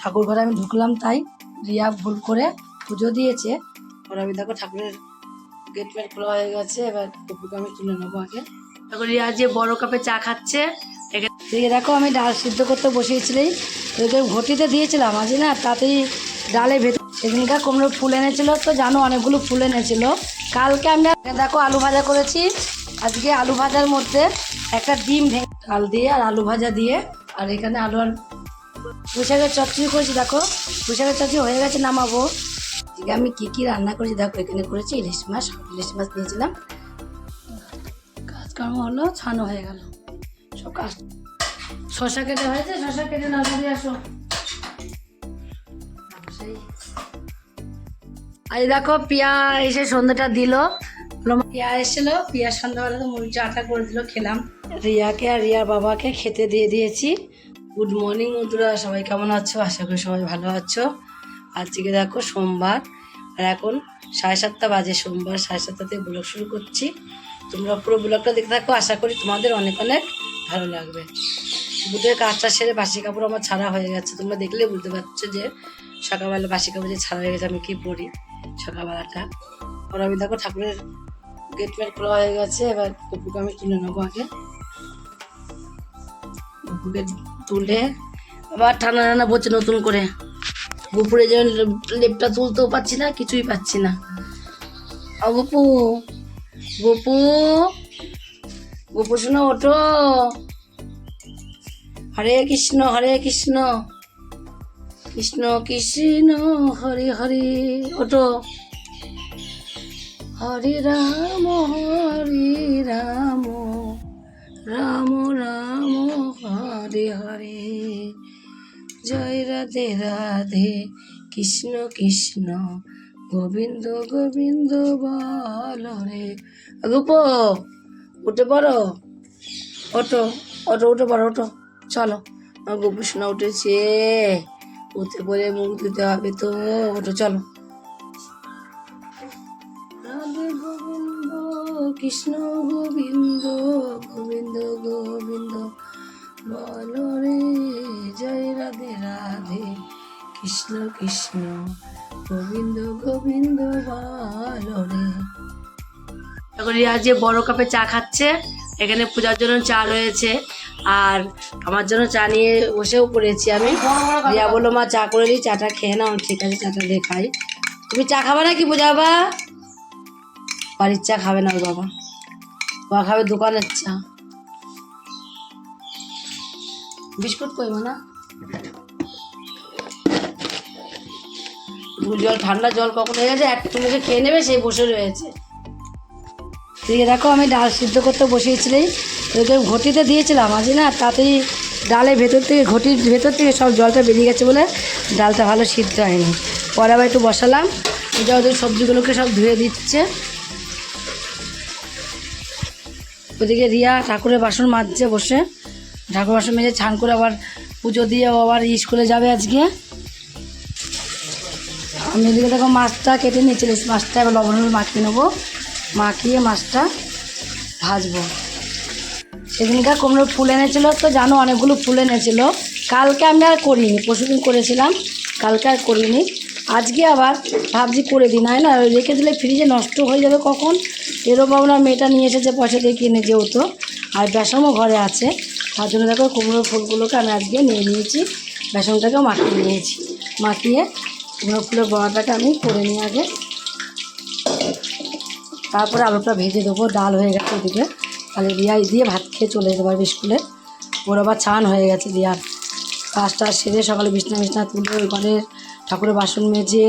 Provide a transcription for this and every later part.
ঠাকুর ঘরে আমি ঢুকলাম তাই রিয়া ভুল করে পুজো দিয়েছে। আর আমি দেখো ঠাকুরের গেট মেট খোলা হয়ে গেছে, এবার কুকুরকে আমি তুলে নেব আগে। দেখো, রিয়া যে বড় কাপে চা খাচ্ছে এদিকে দেখো, আমি ডাল সিদ্ধ করতে বসিয়েছিলাম। ওইকে ঘটিতে দিয়েছিলাম, আজ না তাতেই ডালে ভেতর সেদিনকার কুমড়ো ফুল এনেছিল তো, জানো, অনেকগুলো ফুল এনেছিল। কালকে আমরা দেখো আলু ভাজা করেছি। আজকে আলু ভাজার মধ্যে একটা ডিম ভেঙে ডাল দিয়ে আর আলু ভাজা দিয়ে। আর এখানে আলু আর পুঁশাকের চচ্চড়ি করেছি, দেখো। পুঁশাকের চচ্চড়ি হয়ে গেছে, নামাবো। আমি কি কি রান্না করেছি, দেখো, এখানে করেছি ইলিশ মাছ ইলিশ মাছ নিয়েছিলাম কাজকর্ম হলো, ছানো হয়ে গেল। সব কাজ শশা কেটে হয়েছে শশা কেটে না করে আসো। সেই। দেখো, পিয়া এসে সন্ধ্যাটা দিল। পিয়া এসেছিল পিয়ার সন্ধ্যাবেলা তো মুড়ি চাটা করে দিল, খেলাম। রিয়াকে আর রিয়ার বাবাকে খেতে দিয়ে দিয়েছি। গুড মর্নিং বন্ধুরা। সবাই কেমন আছো? আশা করি সবাই ভালো আছো। আজকে দেখো সোমবার, আর এখন সাড়ে সাতটা বাজে সোমবার। সাড়ে সাতটা থেকে ব্লগ শুরু করছি। তোমরা পুরো ব্লগটা দেখে থাকো। আশা করি তোমাদের অনেক অনেক ভালো লাগবে। বুধের কাজটা সেরে বাসি কাপড় আমার ছাড়া হয়ে গেছে। তোমরা দেখলে বুঝতে পারছ যে সকালবেলা বাসি কাপড় যে ছাড়া হয়ে গেছে, আমি কী পরি সকালবেলাটা। আর আমি দেখো ঠাকুরের গেট মেট খোলা হয়ে গেছে। এবার কুকুরকে আমি তুলে নেব আগে। কুকুরকে তুলে আবার ঠান্ডা ঠান্ডা পড়ছে নতুন করে। গুপুরে যেমন লেপটা তুলতেও পাচ্ছি না, কিছুই পাচ্ছি না। গপু গপু গপু শোনো, ওঠো। হরে কৃষ্ণ হরে কৃষ্ণ। কৃষ্ণ কৃষ্ণ, হরে হরে, ওঠো। হরে রাম হরে রাম। হরে জয় রাধে রাধে, কৃষ্ণ কৃষ্ণ, গোবিন্দ গোবিন্দ বল রে। গুপ উঠে পড়ো। ওটো ওটো উঠে পড়ো ওটো চলো, আমার উঠেছে। উঠে পড়ে মুখ দিতে হবে তো ওটো চলো। গোবিন্দ, কৃষ্ণ গোবিন্দ গোবিন্দ গোবিন্দ। বল রে জয় রাধে রাধে। কৃষ্ণ কৃষ্ণ গোবিন্দ গোবিন্দ বল রে। এখন রিয়া যে বড় কাপে চা খাচ্ছে এখানে পূজার জন্য চা রয়েছে। আর আমার জন্য চা নিয়ে বসেও পড়েছি আমি। রিয়া বলল মা চা করে দিই চাটা খেয়ে নাও ঠিক আছে চাটা দিয়ে খাই। তুমি চা খাবে না কি বোঝাবা বাড়ির চা খাবে না বাবা। বাবা খাবে দোকানের চা। বিস্কুট কই না? জল, ঠান্ডা জল কখন হয়ে গেছে একটু মুখে খেয়ে নেবে, সেই বসে রয়েছে। এদিকে দেখো, আমি ডাল সিদ্ধ করতে বসিয়েছিলাম ওইকে ঘটিতে দিয়েছিলাম, আজ না তাতেই ডালের ভেতর থেকে, ঘটির ভেতর থেকে সব জলটা বেরিয়ে গেছে বলে ডালটা ভালো সিদ্ধ হয়নি। পরে আবার একটু বসালাম। এটা ওদের সবজিগুলোকে সব ধুয়ে দিচ্ছে। ওদিকে রিয়া ঠাকুরের বাসন মাজছে বসে। ঠাকুর বাসন মেজে ছান করে আবার পুজো দিয়ে আবার স্কুলে যাবে আজকে। আমি এদিকে দেখো মাছটা কেটে নিয়েছিল মাছটা এবার লবণ মাখিয়ে নেব। মাখিয়ে মাছটা ভাজবো। সেদিনকার কুমড়োর ফুল এনেছিল তো জানো, অনেকগুলো ফুল এনেছিল। কালকে আমি আর করিনি পরশুদিন করেছিলাম। কালকে আর করিনি। আজকে আবার ভাবছি করে দিই। না না, রেখে দিলে ফ্রিজে নষ্ট হয়ে যাবে কখন? এরও ভাবনা মেয়েটা নিয়ে এসেছে পয়সা দিয়ে কিনে যেহেতু। আর বেসমও ঘরে আছে। তার জন্য দেখো কুমড়োর ফুলগুলোকে আমি আজকে নিয়ে নিয়েছি। বেসনটাকেও মাখিয়ে নিয়েছি। মাখিয়ে কুমড়ো ফুলের বড়াটাকে আমি করে নিয়ে আগে। তারপরে আলুটা ভেজে দেবো। ডাল হয়ে গেছে ওদিকে। তাহলে রিয়াই দিয়ে ভাত খেয়ে চলে যেতে পারবে স্কুলে। ওর আবার ছান হয়ে গেছে রিয়ার। কাজটা সেরে সকালে বিছনা বিছনা তুলে ওই ঘরে ঠাকুরের বাসন মেজে,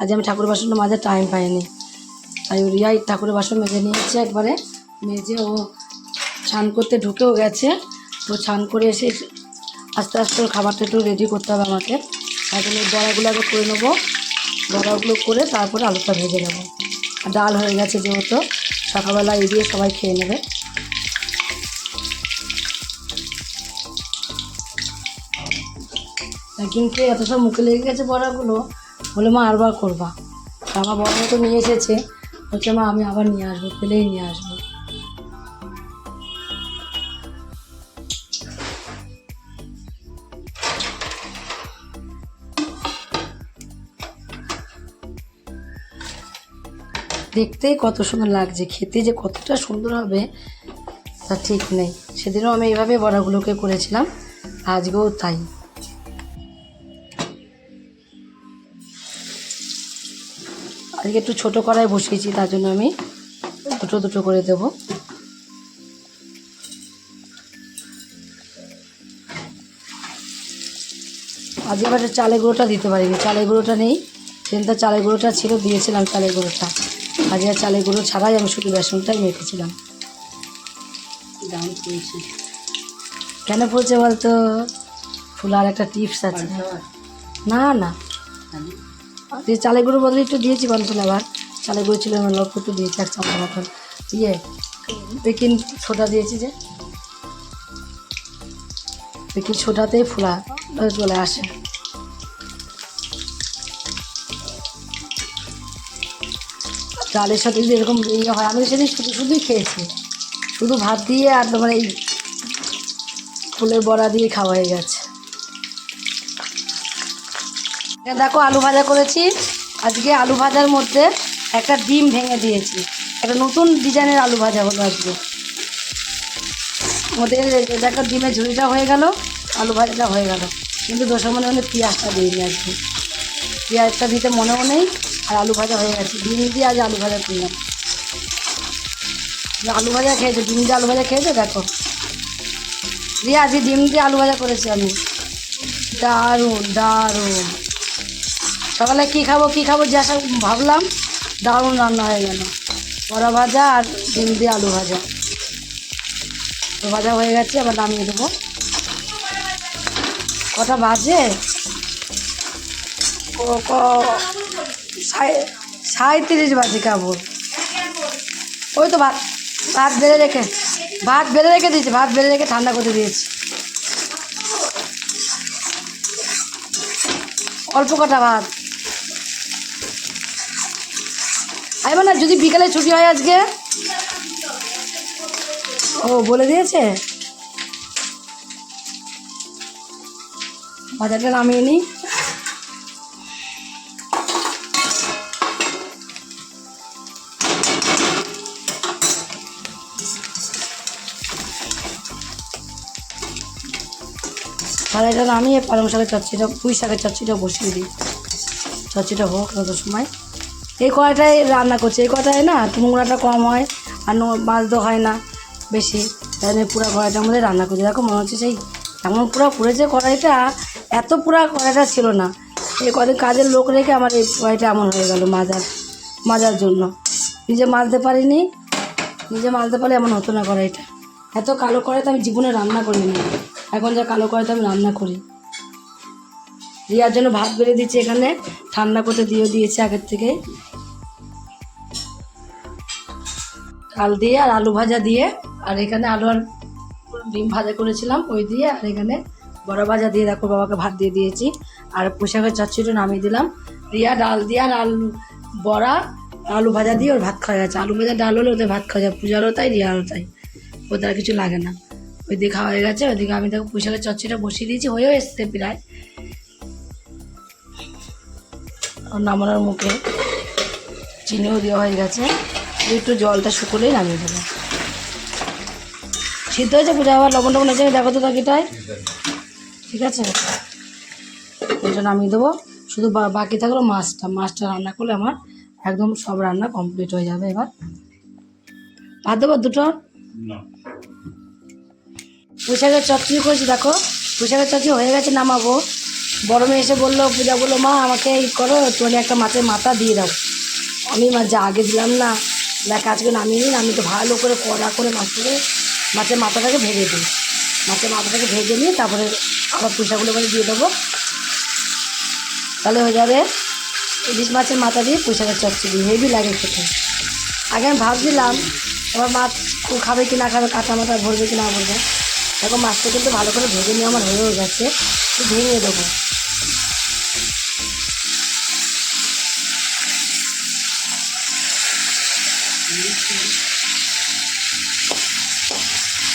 আজ আমি ঠাকুরের বাসনটা মাঝে টাইম পাইনি। তাই রিয়াই ঠাকুরের বাসন মেজে নিয়েছে একবারে। মেজে ও ছান করতে ঢুকেও গেছে। তো ছান করে এসে আস্তে আস্তে খাবারটা একটু রেডি করতে হবে আমাকে। তাই বড়াগুলো আগে করে নেব। বড়াগুলো করে তারপরে আলুটা ভেজে নেব। ডাল হয়ে গেছে যেহেতু, সকালবেলা এই দিয়ে সবাই খেয়ে নেবে। কিন্তু এত সব মুখে লেগে গেছে বড়াগুলো, বলে মা আরবার করবা। আমার বড় তো নিয়ে এসেছে, বলছে মা আমি আবার নিয়ে আসব, পেলেই নিয়ে আসব। দেখতেই কত সুন্দর লাগছে, খেতে যে কতটা সুন্দর হবে তা ঠিক নেই। সেদিনও আমি এইভাবে বড়াগুলোকে করেছিলাম, আজকেও তাই। আজকে একটু ছোটো কড়াই বসিয়েছি, তার জন্য আমি দুটো দুটো করে দেবো। আজকে এবার চালের গুঁড়োটা দিতে পারিনি, চালের গুঁড়োটা নেই, সেদিন তো চালের গুঁড়োটা ছিল, দিয়েছিলাম চালের গুঁড়োটা। আর চালের গুঁড়ো ছাড়াই আমি শুধু বেসনটাই মেখেছিলাম। কেন পড়ছে বলতো? ফুলার একটা টিপস আছে। না না। দিয়ে চালের গুঁড়ো বদলে একটু দিয়েছি কনফুল আবার। চালের গুঁড়ো ছিল না লক্ষ্য একটু দিয়েছি এক চামচ মতন। ইয়ে বেকিং সোডা দিয়েছি যে। বেকিং সোডাতেই ফুলা, চলে আসে। চালের সাথে যদি এরকম ইয়ে হয়, আমি সেদিন শুধু, শুধুই খেয়েছি। শুধু ভাত দিয়ে আর তোমার এই ফুলের বড়া দিয়ে খাওয়া হয়ে গেছে। দেখো, আলু ভাজা করেছি। আজকে আলু ভাজার মধ্যে একটা ডিম ভেঙে দিয়েছি। একটা নতুন ডিজাইনের আলু ভাজা হলো আজকে। ওদের দেখো, ডিমের ঝুড়িটা হয়ে গেল, আলু ভাজাটা হয়ে গেল। কিন্তু দোষের মনে মনে পেঁয়াজটা দিইনি আজকে। পেঁয়াজটা দিতে মনেও নেই। আর আলু ভাজা হয়ে গেছে। ডিম দিয়ে আজ আলু ভাজা করলাম আলু ভাজা খেয়েছো, ডিম দিয়ে আলু ভাজা খেয়েছো, দেখো। দিয়ে আজকে ডিম দিয়ে আলু ভাজা করেছি আমি। দারুণ দারুণ। সকালে কী খাব কী খাব যা সব ভাবলাম, দারুণ রান্না হয়ে গেল। বড়া ভাজা আর ডিম দিয়ে আলু ভাজা। তো ভাজা হয়ে গেছে আবার নামিয়ে দেবো। কটা বাজে? সাঁইত্রিশ বাজে কেবল ওই তো ভাত ভাত বেড়ে রেখে, ভাত বেড়ে রেখে দিয়েছি, ভাত বেড়ে রেখে ঠান্ডা করে দিয়েছি। অল্প কটা ভাত। আইব না যদি বিকালে ছুটি হয় আজকে? ও, বলে দিয়েছে? বাজারটা নামিয়ে নিই। বাজারটা নামিয়ে পালং শাকের চচ্চিটা পুঁই শাকের চচ্চিটা বসিয়ে দিই। চচ্চিটা হোক তত সময়। এই কড়াইটাই রান্না করছি। এই কড়াইটায় না নোংরাটা কম হয়, আর মাছ তো হয় না বেশি। তাই জন্য পুরো কড়াইটার মধ্যে রান্না করছি। দেখো মনে হচ্ছে সেই এমন পুরো পুড়েছে কড়াইটা, এত পুরো কড়াইটা ছিল না। এই কদিন কাজের লোক রেখে আমার এই কড়াইটা এমন হয়ে গেল মাজার মাজার জন্য। নিজে মাজতে পারিনি, নিজে মাজতে পারলে এমন হতো না কড়াইটা। এত কালো কড়াইতে আমি জীবনে রান্না করিনি। এখন যা কালো কড়াইতে আমি রান্না করি। রিয়ার জন্য ভাত বেড়ে দিচ্ছি এখানে, ঠান্ডা করতে দিয়ে দিয়েছি আগের থেকে ডাল দিয়ে আর আলু ভাজা দিয়ে, আর এখানে আলু আর ডিম ভাজা করেছিলাম, ওই দিয়ে আর এখানে বড়া ভাজা দিয়ে দেখো বাবাকে ভাত দিয়ে দিয়েছি। আর পোশাকের চচ্চড়ি নামিয়ে দিলাম। রিয়া ডাল দিয়ে আর আলু, বড়া, আলু ভাজা দিয়ে ওর ভাত খাওয়া যাচ্ছে। আলু ভাজা ডাল হলে ওদের ভাত খাওয়া যায় পূজারও তাই, রিয়ারও তাই। ওদের আর কিছু লাগে না। ওই দিয়ে খাওয়া হয়ে গেছে, ওইদিকে আমি দেখো পোশাকের চচ্চড়িটা বসিয়ে দিয়েছি, হয়েও এসছে প্রায়। নামানোর মুখে চিনিও দেওয়া হয়ে গেছে। একটু জলটা শুকোলেই নামিয়ে দেবো। সিদ্ধ হয়েছে পূজা? আবার লবণ টবণ হয়েছে দেখো তো তরকিটায় ঠিক আছে? ওইটা নামিয়ে দেবো। শুধু বাকি থাকল মাছটা। মাছটা রান্না করলে আমার একদম সব রান্না কমপ্লিট হয়ে যাবে এবার। ভাত দেবো দুটো? পুঁইশাকের চচ্চড়ি করেছি, দেখো। পুঁইশাকের চচ্চড়ি হয়ে গেছে, নামাবো। বড় মেয়ে এসে বলল, পূজা বলল, মা, আমাকে এই করো তুমি একটা মাছের মাথা দিয়ে দাও। আমি মা, যা আগে দিলাম না। দেখ, আজকে নামিয়ে নিন, আমি তো ভালো করে কড়া করে মাছটাকে মাছের মাথাটাকে ভেজে দিই। মাছের মাথাটাকে ভেজে নিয়ে তারপরে আবার পুঁইশাকগুলো করে দিয়ে দেবো। তাহলে হয়ে যাবে ইলিশ মাছের মাথা দিয়ে পুঁইশাকের চচ্চড়ি, হেভি লাগে খেতে। আগে আমি ভাবছিলাম, এবার মাছ খাবে কি না খাবে, কাঁচা মাথা ভরবে কি না ভরবে। দেখো মাছটা কিন্তু ভালো করে ভেজে নিয়ে আমার হয়ে গেছে। ভেঙে দেবো।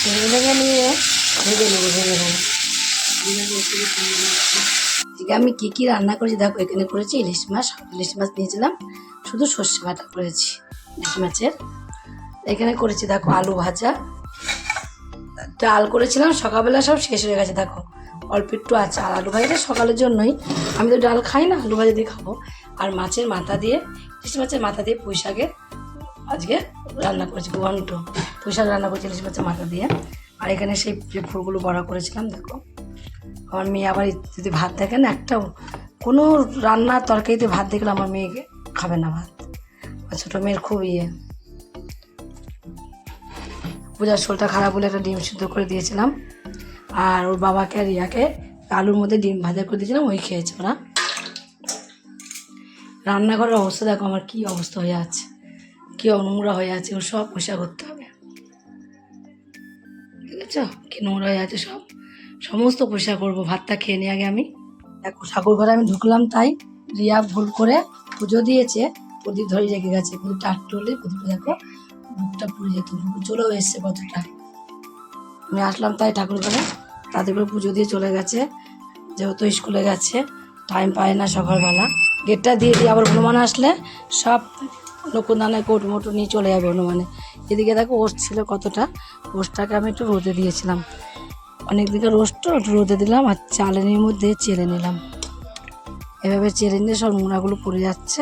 ভেঙে ভেঙে নিয়ে ভেজে নেব ভেঙে আজকে আমি কী কী রান্না করেছি দেখো, এখানে করেছি ইলিশ মাছ ইলিশ মাছ নিয়েছিলাম শুধু সর্ষে বাটা করেছি, ইলিশ মাছের। এখানে করেছি দেখো আলু ভাজা ডাল করেছিলাম, সকালবেলা সব শেষ হয়ে গেছে, দেখো। অল্প একটু আছে। আর আলু ভাজাটা সকালের জন্যই। আমি তো ডাল খাই না, আলু ভাজা দিয়ে খাব। আর মাছের মাথা দিয়ে, ইলিশ মাছের মাথা দিয়ে পুঁই শাকের আজকে রান্না করেছি, ঘন্ট। পুঁই শাক রান্না করেছি ইলিশ মাছের মাথা দিয়ে। আর এখানে সেই যে ফুলগুলো বড়া করেছিলাম, দেখো। আমার মেয়ে আবার যদি ভাত দেখে না, একটাও কোনো রান্নার তরকারিতে ভাত দেখলে আমার মেয়েকে খাবে না ভাত। আর ছোটো মেয়ের খুব ইয়ে। পূজার শোলটা খারাপ বলে একটা ডিম সিদ্ধ করে দিয়েছিলাম। আর ওর বাবাকে আর রিয়াকে আলুর মধ্যে ডিম ভাজা করে দিয়েছিলাম, ওই খেয়েছে ওরা। রান্নাঘরের অবস্থা দেখো, আমার কী অবস্থা হয়ে আছে, কী নোংরা হয়ে আছে, ওর সব পয়সা করতে হবে। ঠিক আছে কি নোংরা হয়ে আছে সব? সমস্ত পয়সা করব, ভাতটা খেয়ে নিয়ে আগে আমি। দেখো, ঠাকুর ঘরে আমি ঢুকলাম তাই রিয়া ভুল করে পুজো দিয়েছে, প্রদীপ ধরে রেখে গেছে, প্রদীপটা আটটু হলে প্রদীপটা দেখো বুকটা পুড়ে যেত চলেও এসছে কতটা। আমি আসলাম তাই ঠাকুর ঘরে, তাদের করে পুজো দিয়ে চলে গেছে, যেহেতু স্কুলে গেছে টাইম পায় না সকালবেলা। গেটটা দিয়ে দিয়ে আবার হনুমান আসলে সব নকুনদানায় কোট মোটো নিয়ে চলে যাবে হনুমানে। এদিকে দেখো ওষ ছিল কতটা, ওষটাকে আমি একটু রোদে দিয়েছিলাম। অনেক দিকে রোস্ট একটু রোদে দিলাম আর চালেনির মধ্যে চেলে নিলাম। এভাবে চেলে নিয়ে সব নোংরাগুলো পড়ে যাচ্ছে।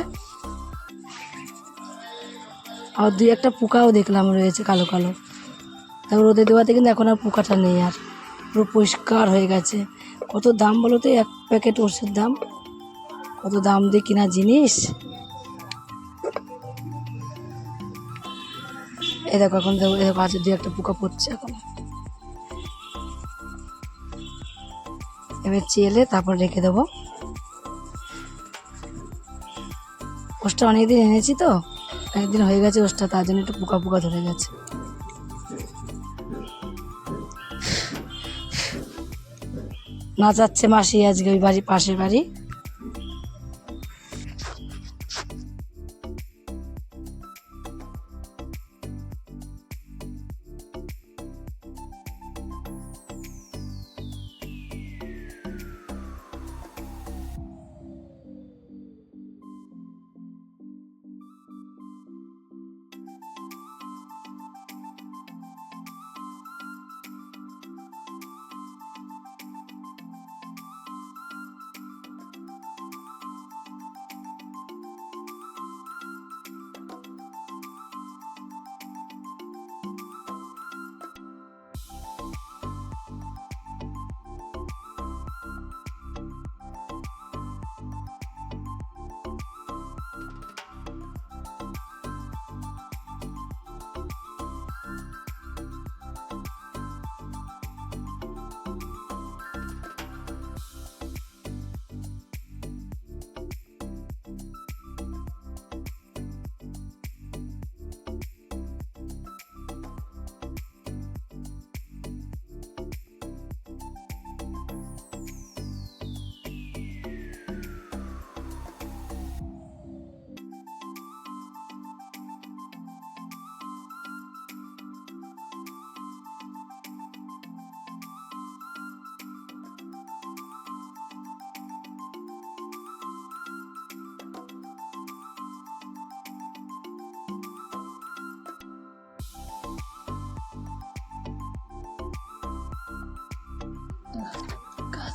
আর দুই একটা পোকাও দেখলাম রয়েছে কালো কালো। তারপর রোদে দেওয়াতে কিন্তু এখন আর পোকাটা নেই আর। পুরো পরিষ্কার হয়ে গেছে। কত দাম বলো তো? এক প্যাকেট ওষুধের দাম। কত দাম দিয়ে কিনা জিনিস? এ দেখো, এখন দেখো এ দেখো, আছে দুই একটা পোকা পড়ছে এখন। এবার চেলে তারপর রেখে দেবো। ওষটা অনেকদিন এনেছি তো। অনেকদিন হয়ে গেছে ওষটা, তার জন্য একটু পোকা পোকা ধরে গেছে। নাচাচ্ছে মাসি আজকে ওই বাড়ি, পাশের বাড়ি।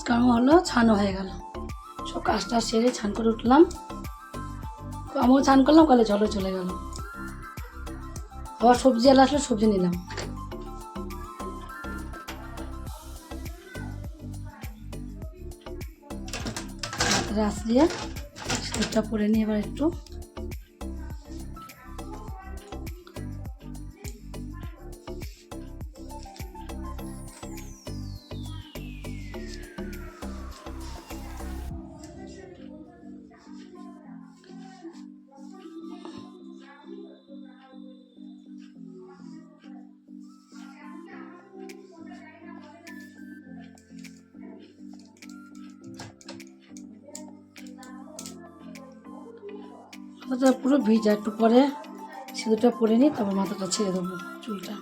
কাজকর্ম হলো ছানো হয়ে গেল। সব কাজটা সেরে ছান করে উঠলাম। আমিও ছান করলাম, কালে জলও চলে গেল। আবার সবজি আলা আসলে, সবজি নিলাম। রাস দিয়ে পরে নিয়ে এবার একটু পুরো ভিজা একটু পরে সিঁদুরটা পরে নিই তারপর মাথাটা ছেড়ে দেবো চুলটা।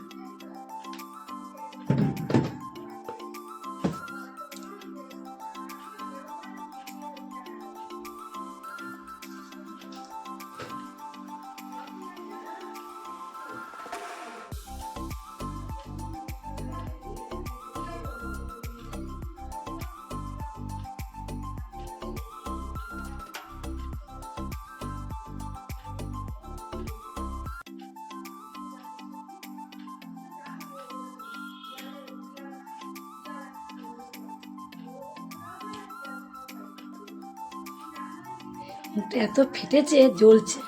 এত ফেটেছে জ্বলছে।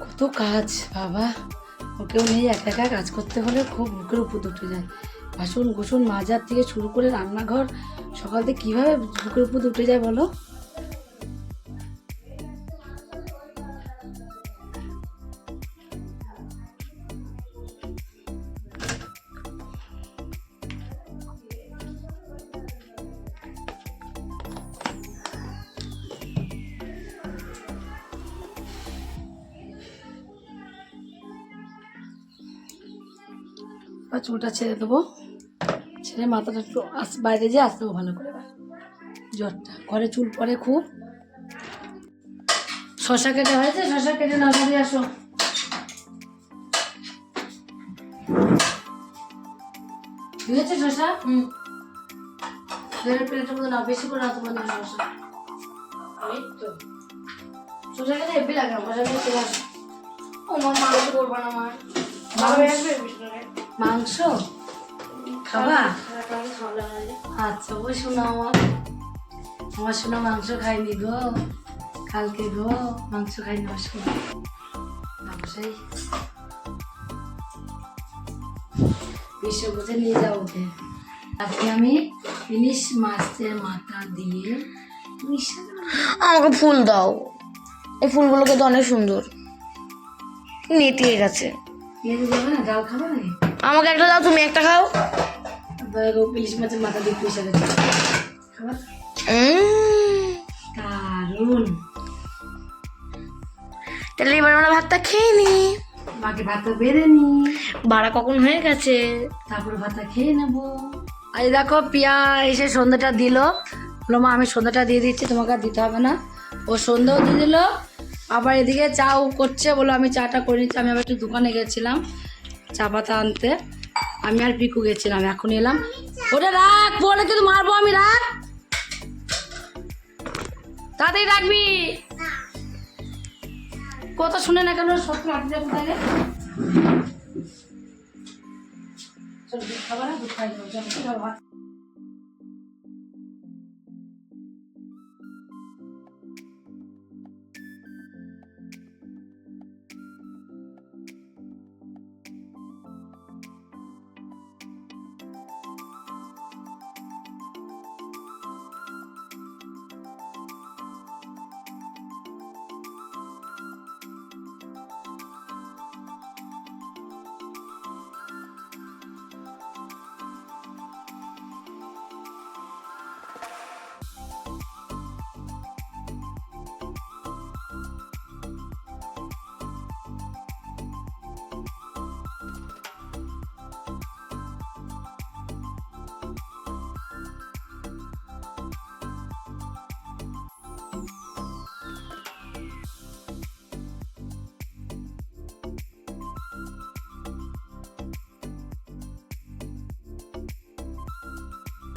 কত কাজ, বাবা। ওকেও নিয়ে একা একা কাজ করতে হলে খুব বুকের উপর উঠে যায়। বাসন গোসন মাজার থেকে শুরু করে রান্নাঘর, সকাল থেকে কীভাবে বুকের উপর উঠে যায় বলো? চুলটা ছেড়ে দেবো। ছেড়ে মাথাটা একটু আস, বাইরে যেয়ে আসতে হবে ভালো করে। জ্বরটা, ঘরে চুল পড়ে খুব। শশা কেটে হয়েছে? শশা কেটে না দিয়ে আসো। বুঝেছে শশা? হুম। প্লেটের প্লেটের মধ্যে না বেশি করে রাখতে পারি শশা। এই তো। শশা কেটে হেব্বি লাগে, আমার আসো ও মা মাংস করব না মা। মাংস খাবা? খাওয়া আচ্ছা ও শোনো আমার। আমার শোনো মাংস খাইনি গো। কালকে গো মাংস খাইনি আমার শোনো। ব্যবসায়ী। বিশ্ব কোথায় নিয়ে যাব ওকে। আজকে আমি ইলিশ মাছের মাথা দিয়ে আমাকে ফুল দাও। এই ফুলগুলোকে তো অনেক সুন্দর। নেতিয়ে গেছে। নিয়ে যাবে না? ডাল খাব নাকি? আমাকে একটা দাও তুমি একটা খাও। ইলিশ মাছের মাথা দিয়ে দারুণ। তাহলে এবার আমরা ভাতটা খেয়ে নি মাকে ভাতটা বেড়ে নি বাড়া কখন হয়ে গেছে? তারপরে ভাতটা খেয়ে নেব। আজ দেখো পিয়া এসে সন্ধ্যাটা দিল। বলল মা আমি সন্ধ্যাটা দিয়ে দিচ্ছি তোমাকে আর দিতে হবে না। ও সন্ধ্যাও দিয়ে দিল। আবার এদিকে চাও করছে বলো আমি চাটা করে নিচ্ছি। আমি আবার একটু দোকানে গেছিলাম। চা পাতা আনতে। আমি আর পিকু গেছিলাম, এখন এলাম। ওটা রাখ বলে কিন্তু মারবো আমি রাখ তাতেই রাখবি। কথা শুনে না কেন সত্যি আপনি খাবার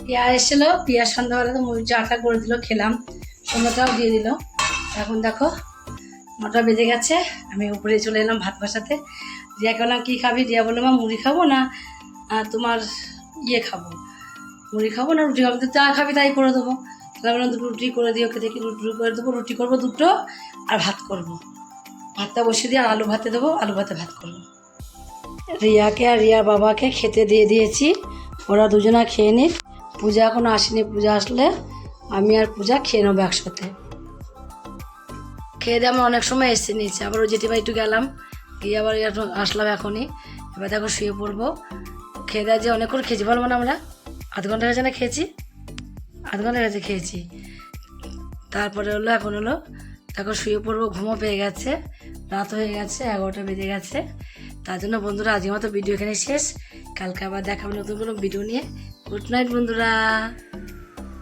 পিয়া এসেছিল পিয়া সন্ধ্যাবেলা তো মুড়ি চাটা করে দিল, খেলাম। সন্ধ্যাটাও দিয়ে দিল। এখন দেখো নটা বেজে গেছে, আমি উপরে চলে এলাম ভাত বসাতে। রিয়াকে বললাম, কী খাবি? রিয়া বলল, মা, মুড়ি খাব না তোমার ইয়ে খাব। মুড়ি খাব না, রুটি খাব। যা খাবি তাই করে দেবো। তাহলে বললাম, দুটো রুটি করে দিও ওকে দেখি রুটি করে দেবো? রুটি করব দুটো আর ভাত করব। ভাতটা বসিয়ে দিয়ে আর আলু ভাতে দেবো, আলু ভাতে ভাত করব। রিয়াকে আর রিয়ার বাবাকে খেতে দিয়ে দিয়েছি। ওরা দুজনা খেয়ে নিক। পূজা এখনও আসেনি, পূজা আসলে আমি আর পূজা খেয়ে নেব একসাথে। খেয়ে দিয়ে আমরা অনেক সময় এসে নিয়েছি, আবার ওই জেঠিমা একটু গেলাম, গিয়ে আবার আসলাম এখনই, এবার দেখো শুয়ে পড়ব। খেয়ে দেওয়া যে অনেকক্ষণ খেয়েছি বলব না আমরা আধ ঘণ্টা হয়েছে না খেয়েছি? আধ ঘণ্টা হয়েছে খেয়েছি। তারপরে হলো, এখন হলো, দেখো শুয়ে পড়ব, ঘুমও পেয়ে গেছে, রাত হয়ে গেছে, এগারোটা বেজে গেছে। তার জন্য বন্ধুরা, আজকের মতো ভিডিও এখানে শেষ। কালকে আবার দেখাবো নতুন কোনো ভিডিও নিয়ে। গুড নাইট বন্ধুরা।